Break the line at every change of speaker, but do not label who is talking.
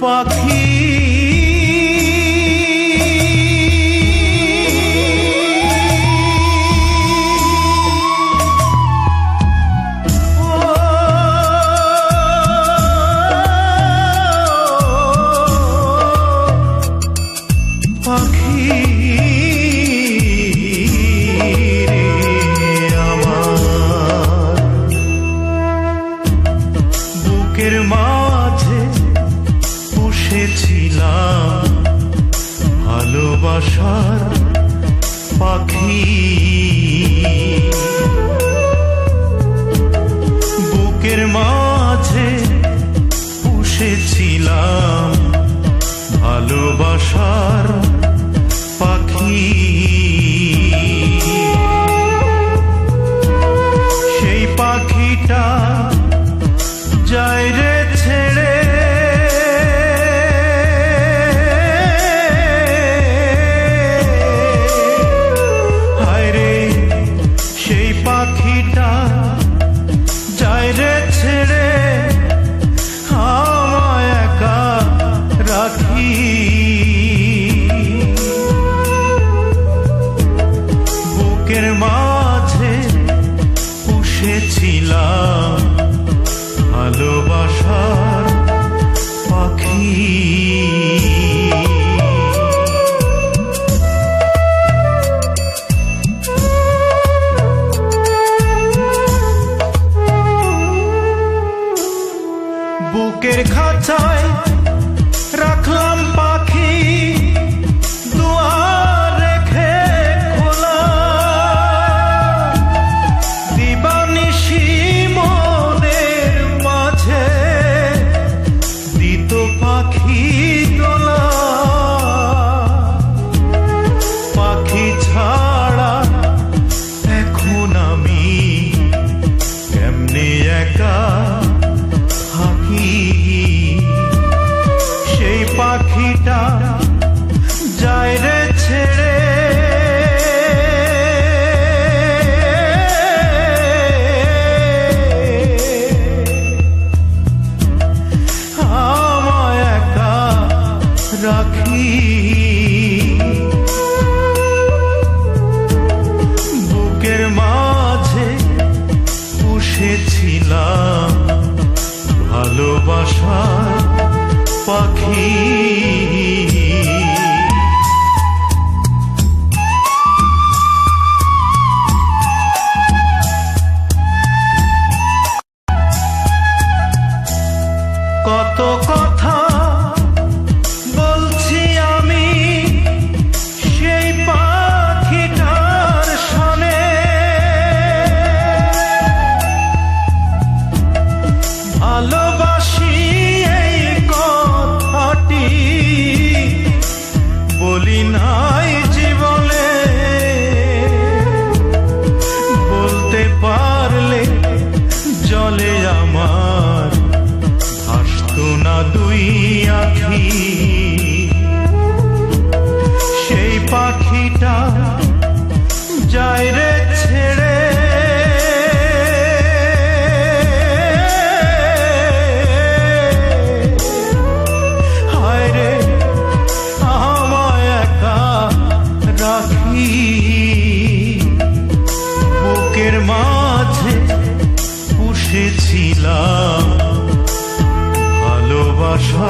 পাখি। আমার। বুকের মা aşar ছিলাম ভালোবাসার পাখি। বুকের খাঁচায় dark বুকের মাঝে পুষেছিলাম ভালোবাসা।